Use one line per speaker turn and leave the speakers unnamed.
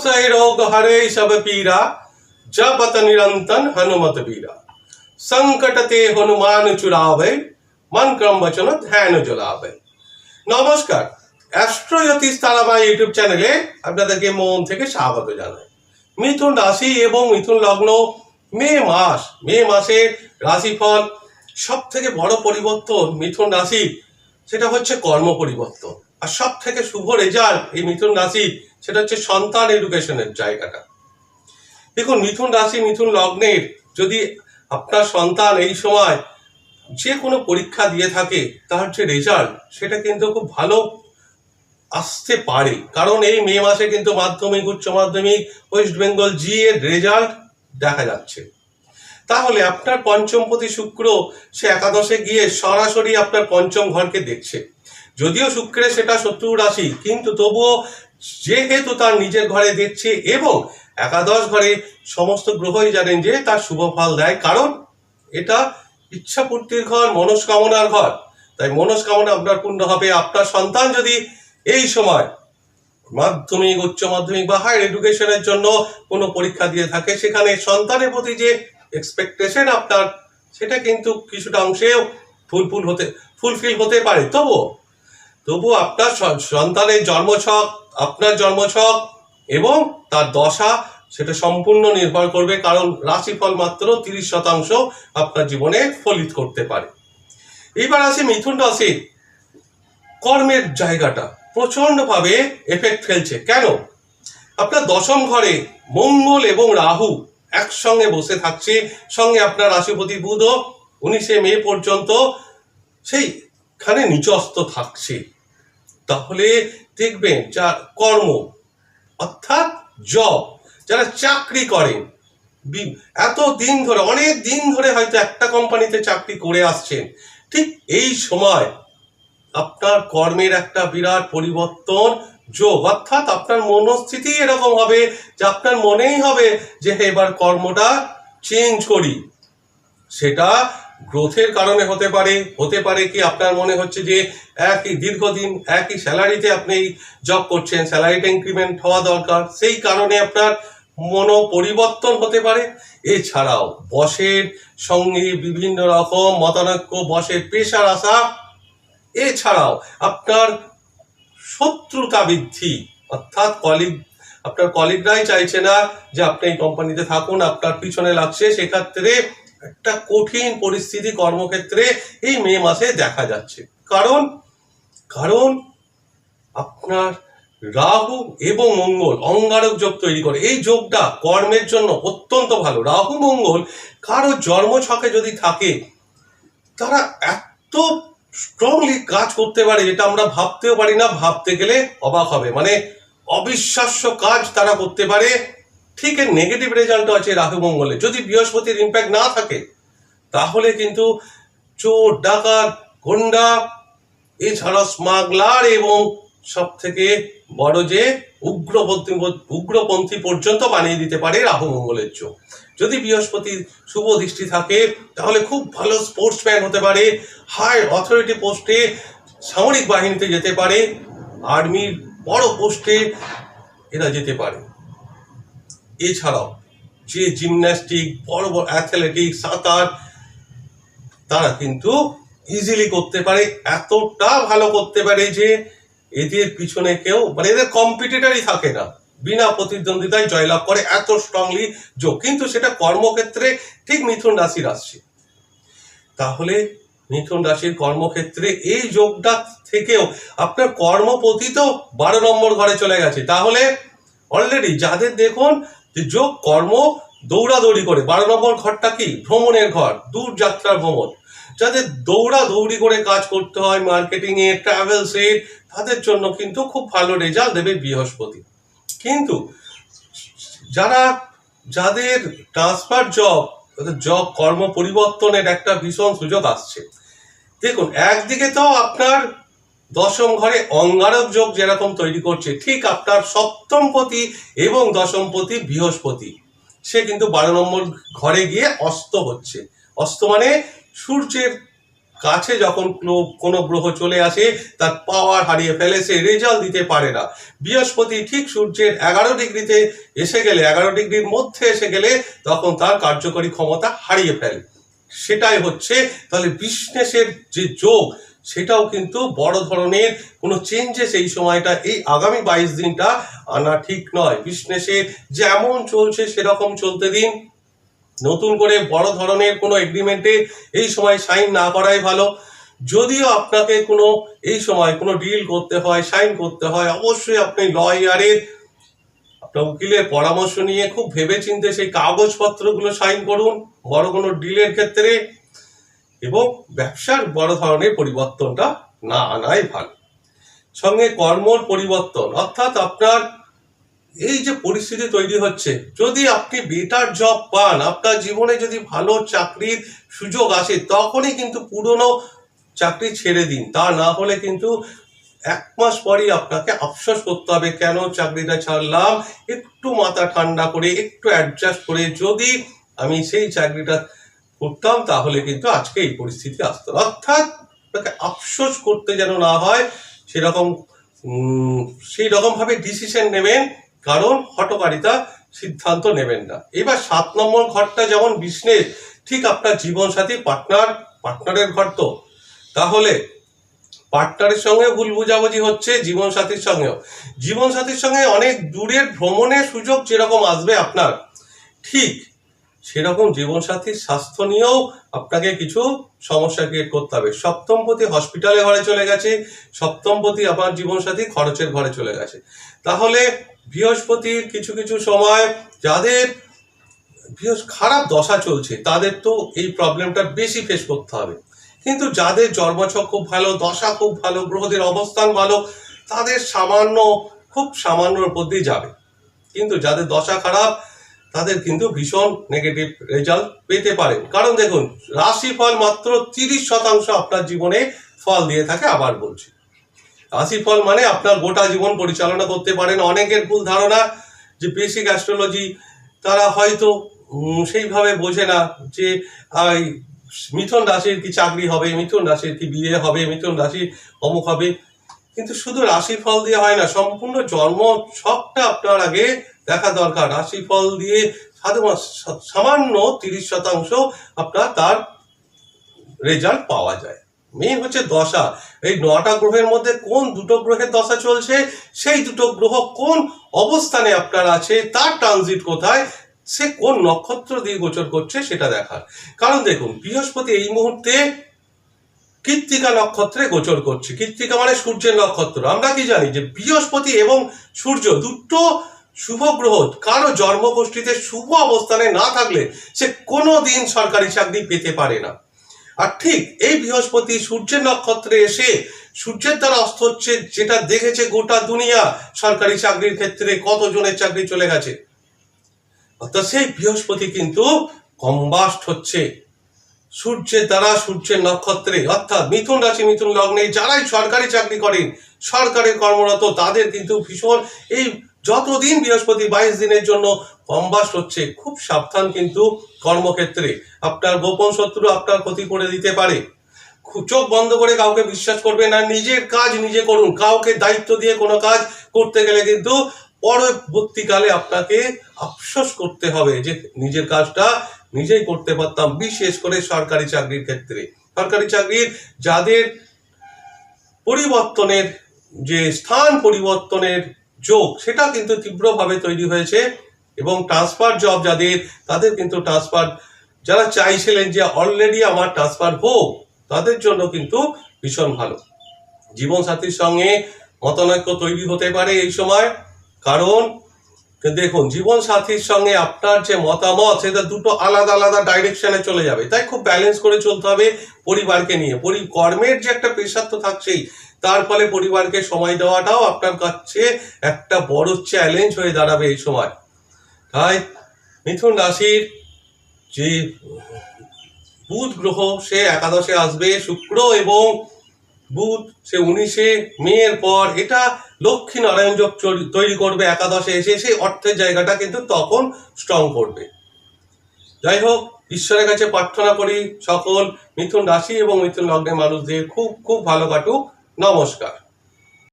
सह रोग हरे सब पीरा जपत निरंतन हनुमत बीरा संकट ते हनुमान चुरावे মন ক্রম বচন ধ্যান জ্বলাবে নমস্কার অ্যাস্ট্রোজ্যোতিষ তারামা ইউটিউব চ্যানেলে আপনাদেরকে মন থেকে স্বাগত জানাই মিথুন রাশি এবং মিথুন লগ্ন মে মাস মে মাসের রাশিফল সব থেকে বড় পরিবর্তন মিথুন রাশি সেটা হচ্ছে কর্ম পরিবর্তন আর সব থেকে শুভ রেজাল্ট এই মিথুন রাশি, সেটা হচ্ছে সন্তান এডুকেশনের জায়গাটা। দেখুন, মিথুন রাশি, মিথুন লগ্নের যদি আপনার সন্তান এই সময় যে কোনো পরীক্ষা দিয়ে থাকে, তার যে রেজাল্ট সেটা কিন্তু খুব ভালো আসতে পারে। কারণ এই মে মাসে কিন্তু মাধ্যমিক, উচ্চ মাধ্যমিক, ওয়েস্ট বেঙ্গল জি এর রেজাল্ট দেখা যাচ্ছে। তাহলে আপনার পঞ্চমপতি শুক্র, সে একাদশে গিয়ে সরাসরি আপনার পঞ্চম ঘরকে দেখছে। যদিও শুক্রে সেটা শত্রু রাশি, কিন্তু তবুও যেহেতু তার নিজের ঘরে দেখছে এবং একাদশ ঘরে সমস্ত গ্রহই জানেন যে তার শুভ ফল দেয়, কারণ এটা ইচ্ছাপূর্তির ঘর, মনস্কামনার ঘর। তাই মনস্কামনা আপনার পূর্ণ হবে আপনার সন্তান যদি এই সময় মাধ্যমিক, উচ্চ মাধ্যমিক বা হায়ার এডুকেশনের জন্য কোনো পরীক্ষা দিয়ে থাকে, সেখানে সন্তানের প্রতি যে এক্সপেকটেশন আপনার, সেটা কিন্তু কিছুটা অংশেও ফুলফুল হতে ফুলফিল হতে পারে। তবুও তবুও আপনার সন্তানের জন্মছক, আপনার জন্মছক এবং তার দশা সেটা সম্পূর্ণ নির্ভর করবে, কারণ রাশিফল মাত্র তিরিশ শতাংশ আপনার জীবনে ফলিত করতে পারে। এইবার আসি মিথুন রাশির কর্মের জায়গাটা প্রচন্ডভাবে এফেক্ট ফেলছে। কেন? আপনার দশম ঘরে মঙ্গল এবং রাহু একসঙ্গে বসে থাকছে, সঙ্গে আপনার রাশিপতি বুধও উনিশে মে পর্যন্ত সেইখানে নিচস্ত থাকছে। তাহলে দেখবেন যা কর্ম, অর্থাৎ জব যারা চাকরি করেন এত দিন ধরে, অনেক দিন ধরে হয়তো একটা কোম্পানিতে চাকরি করে আসছেন, ঠিক এই সময় আপনার কর্মের একটা বিরাট পরিবর্তন যোগ অর্থাৎ আপনার মনস্থিতি এরকম হবে যে আপনার মনেই হবে যে এবার কর্মটা চেঞ্জ করি। সেটা গ্রোথের কারণে হতে পারে হতে পারে কি আপনার মনে হচ্ছে যে একই দীর্ঘদিন, একই স্যালারিতে আপনি জব করছেন স্যালারিটা ইনক্রিমেন্ট হওয়া দরকার, সেই কারণে আপনার মন পরিবর্তন হতে পারে। এছাড়াও বসের সঙ্গে বিভিন্ন রকম মতানৈক্য, বসের পেশার আসা এছাড়াও আপনার শত্রুতা বৃদ্ধি, অর্থাৎ কলিগ আপনার কলিগরাই চাইছে না যে আপনি এই কোম্পানিতে থাকুন, আপনার পিছনে লাগছে, সেক্ষেত্রে একটা কঠিন পরিস্থিতি কর্মক্ষেত্রে এই মে মাসে দেখা যাচ্ছে। কারণ কারণ আপনার রাহু এবং মঙ্গল অঙ্গারক যোগ তৈরি করে। এই যোগটা কর্মের জন্য অত্যন্ত ভালো। রাহু, মঙ্গল কারও জন্ম ছকে যদি থাকে, তারা এত স্ট্রংলি কাজ করতে পারে যেটা আমরা ভাবতেও পারি না, ভাবতে গেলে অবাক হবে। মানে অবিশ্বাস্য কাজ তারা করতে পারে। ঠিক এর নেগেটিভ রেজাল্টও আছে রাহু মঙ্গলে। যদি বৃহস্পতির ইম্প্যাক্ট না থাকে, তাহলে কিন্তু চোর, ডাকাত, গুন্ডা এছাড়া স্মাগলার এবং সব থেকে বড় যে উগ্রপন্থী উগ্রপন্থী পর্যন্ত বানিয়ে দিতে পারে রাহু মঙ্গলের চোখ যদি বৃহস্পতির শুভ দৃষ্টি থাকে, তাহলে খুব ভালো স্পোর্টসম্যান হতে পারে হাই অথরিটি পোস্টে সামরিক বাহিনীতে যেতে পারে আর্মির বড় পোস্টে এরা যেতে পারে। এছাড়াও যে জিমন্যাস্টিক, বড় বড় অ্যাথলেটিক সাঁতার, তারা কিন্তু ইজিলি করতে পারে, এতটা ভালো করতে পারে যে এদের পিছনে কেউ মানে এদের কম্পিটিটারই থাকে না। বিনা প্রতিদ্বন্দ্বিতায় জয়লাভ করে এত স্ট্রংলি যোগ। কিন্তু সেটা কর্মক্ষেত্রে ঠিক মিথুন রাশির আসছে। তাহলে মিথুন রাশির কর্মক্ষেত্রে এই যোগটা থেকেও আপনার কর্মপতি তো বারো নম্বর ঘরে চলে গেছে। তাহলে অলরেডি যাদের দেখুন যে যোগ কর্ম দৌড়াদৌড়ি করে বারো নম্বর ঘরটা কি? ভ্রমণের ঘর, দূর যাত্রার ভ্রমণ। যাদের দৌড়া দৌড়ি করে কাজ করতে হয় মার্কেটিং এ ট্রাভেলস এ, তাদের জন্য কিন্তু খুব ভালো রেজাল্ট দেবে বৃহস্পতি। কিন্তু যারা, যাদের ট্রান্সফার জব জব কর্ম পরিবর্তনের একটা ভীষণ সুযোগ আসছে। দেখুন, একদিকে তো আপনার দশম ঘরে অঙ্গারক যোগ যেরকম তৈরি করছে, ঠিক আপনার সপ্তমপতি এবং দশমপতি বৃহস্পতি। সে কিন্তু বারো নম্বর ঘরে গিয়ে অস্ত হচ্ছে। অস্ত মানে সূর্যের কাছে যখন কোনো- গ্রহ চলে আসে, তার পাওয়ার হারিয়ে ফেলে, সে রেজাল্ট দিতে পারে না। বৃহস্পতি ঠিক সূর্যের এগারো ডিগ্রিতে এসে গেলে, এগারো ডিগ্রির মধ্যে এসে গেলে তখন তার কার্যকরী ক্ষমতা হারিয়ে ফেলে। সেটাই হচ্ছে, তাহলে বিজনেসের যে যোগ সেটাও কিন্তু বড় ধরনের কোনো চেঞ্জেস এই সময়টা, এই আগামী বাইশ দিনটা আনা ঠিক নয়। বিজনেসে যেমন চলছে সেরকম চলতে দিন। নতুন করে বড় ধরনের কোনো এগ্রিমেন্টে এই সময় সাইন না করাই ভালো। যদিও আপনাকে কোনো এই সময় কোনো ডিল করতে হয় সাইন করতে হয়, অবশ্যই আপনি লয়ারের আপনার উকিলের পরামর্শ নিয়ে খুব ভেবেচিন্তে সেই কাগজপত্রগুলো সাইন করুন। বড় কোনো ডিলের ক্ষেত্রে এবং ব্যবসার বড় ধরনের পরিবর্তনটা না আনাই ভালো। সঙ্গে কর্মর পরিবর্তন, অর্থাৎ আপনার এই যে পরিস্থিতি তৈরি হচ্ছে, যদি আপনি বেটার জব পান, আপনার জীবনে যদি ভালো চাকরির সুযোগ আসে, তখনই কিন্তু পুরনো চাকরি ছেড়ে দিন। তা না হলে কিন্তু এক মাস পরই আপনাকে আফসোস করতে হবে, কেন চাকরিটা ছাড়লাম? একটু মাথা ঠান্ডা করে, একটু অ্যাডজাস্ট করে, যদি আমি সেই চাকরিটা করতাম, তাহলে কিন্তু আজকে এই পরিস্থিতি আসতো। অর্থাৎ আপনাকে আফসোস করতে যেন না হয়, সেরকম সেই রকম ভাবে ডিসিশন নেবেন, কারণ হটকারিতা সিদ্ধান্ত নেবেন না। এবার সাত নম্বর ঘরটা যেমন বিজনেস ঠিক আপনার জীবন সাথী পার্টনার, পার্টনারের ঘর তো। তাহলে পার্টনারের সঙ্গে ভুল বুঝাবুঝি হচ্ছে জীবন সাথীর সঙ্গেও। জীবন সাথীর সঙ্গে অনেক দূরের ভ্রমণের সুযোগ যেরকম আসবে আপনার, ঠিক সেরকম জীবনসাথীর স্বাস্থ্য নিয়েও আপনাকে কিছু সমস্যা ক্রিয়েট করতে হবে। সপ্তমপতি হসপিটালে ঘরে চলে গেছে, সপ্তমপতি আপনার জীবনসাথী খরচের ঘরে চলে গেছে। তাহলে বৃহস্পতির কিছু কিছু সময় যাদের খারাপ দশা চলছে, তাদের তো এই প্রবলেমটা বেশি ফেস করতে হবে। কিন্তু যাদের জন্মছক খুব ভালো, দশা খুব ভালো, গ্রহদের অবস্থান ভালো, তাদের সামান্য, খুব সামান্যর উপর দিয়ে যাবে। কিন্তু যাদের দশা খারাপ তাদের কিন্তু ভীষণ নেগেটিভ রেজাল্ট পেতে পারেন কারণ দেখুন, রাশিফল মাত্র তিরিশ শতাংশ আপনার জীবনে ফল দিয়ে থাকে আবার বলছি। রাশিফল মানে আপনার গোটা জীবন পরিচালনা করতে পারেন। অনেকের ভুল ধারণা যে বেসিক অ্যাস্ট্রোলজি তারা হয়তো সেইভাবে বোঝে না যে মিথুন রাশির কি চাকরি হবে, মিথুন রাশির কি বিয়ে হবে, মিথুন রাশির অমুক হবে। কিন্তু শুধু রাশিফল দিয়ে হয় না, সম্পূর্ণ জন্ম ছকটা আপনার আগে দেখা দরকার। রাশিফল দিয়ে সামান্য তিরিশ শতাংশ আপনার তার রেজাল্ট পাওয়া যায়। মেন হচ্ছে দশা। এই নটা গ্রহের মধ্যে কোন দুটো গ্রহের দশা চলছে, সেই দুটো গ্রহ কোন অবস্থানে আপনার আছে, তার ট্রানজিট কোথায়, সে কোন নক্ষত্র দিয়ে গোচর করছে সেটা দেখার। কারণ দেখুন, বৃহস্পতি এই মুহূর্তে কৃত্তিকা নক্ষত্রে গোচর করছে। কৃত্তিকা মানে সূর্যের নক্ষত্র। আমরা কি জানি যে বৃহস্পতি এবং সূর্য দুটো শুভ গ্রহ, কারও জন্মগোষ্ঠীতে শুভ অবস্থানে না থাকলে সে কোনো দিন সরকারি চাকরি পেতে পারে না। আর ঠিক এই বৃহস্পতি সূর্যের নক্ষত্রে এসে সূর্যের দ্বারা অস্ত হচ্ছে, যেটা দেখেছে গোটা দুনিয়া, সরকারি চাকরির ক্ষেত্রে কতজনের চাকরি চলে গেছে? অর্থাৎ সেই বৃহস্পতি কিন্তু কম্বাস্ট হচ্ছে। সূর্যের দ্বারা সূর্যের নক্ষত্রে, অর্থাৎ মিথুন রাশি, মিথুন লগ্নে, যারাই সরকারি চাকরি করেন সরকারি কর্মরত, তাদের কিন্তু ভীষণ এই যতদিন বৃহস্পতি বাইশ দিনের জন্য কম্বাস্ট হচ্ছে, খুব সাবধান কিন্তু কর্মক্ষেত্রে। আপনার গোপন শত্রু আপনার ক্ষতি করে দিতে পারে। চোখ বন্ধ করে কাউকে বিশ্বাস করবে না, নিজের কাজ নিজে করুন। কাউকে দায়িত্ব দিয়ে কোনো কাজ করতে গেলে কিন্তু পরবর্তীকালে আপনাকে আফসোস করতে হবে যে নিজের কাজটা নিজেই করতে পারতাম, বিশেষ করে সরকারি চাকরির ক্ষেত্রে। সরকারি চাকরির যাদের পরিবর্তনের যে স্থান, পরিবর্তনের যোগ, সেটা কিন্তু তীব্রভাবে তৈরি হয়েছে এবং ট্রান্সফার জব যাদের, তাদের কিন্তু ট্রান্সফার যারা চাইছিলেন যে অলরেডি আমার ট্রান্সফার হোক, তাদের জন্য কিন্তু ভীষণ ভালো। জীবনসাথীর সঙ্গে মতানৈক্য তৈরি হতে পারে এই সময়। কারণ দেখুন জীবন সাথীর সঙ্গে আপনার যে মতামত, সেটা দুটো আলাদা আলাদা ডাইরেকশনে চলে যাবে। তাই খুব ব্যালেন্স করে চলতে হবে পরিবারকে নিয়ে। পরি, কর্মের যে একটা প্রেশার তো থাকছেই, তার ফলে পরিবারকে সময় দেওয়াটাও আপনার কাছে একটা বড় চ্যালেঞ্জ হয়ে দাঁড়াবে এই সময়। তাই মিথুন রাশির যে বুধ গ্রহ, সে একাদশে আসবে, শুক্র এবং বুধ, সে উনিশে মেয়ের পর এটা লক্ষ্মী নারায়ণ যোগ তৈরি করবে একাদশে এসে, সেই অর্থের জায়গাটা কিন্তু তখন স্ট্রং করবে। যাই হোক, ঈশ্বরের কাছে প্রার্থনা করি সকল মিথুন রাশি এবং মিথুন লগ্নের মানুষদের খুব খুব ভালো কাটুক। নমস্কার।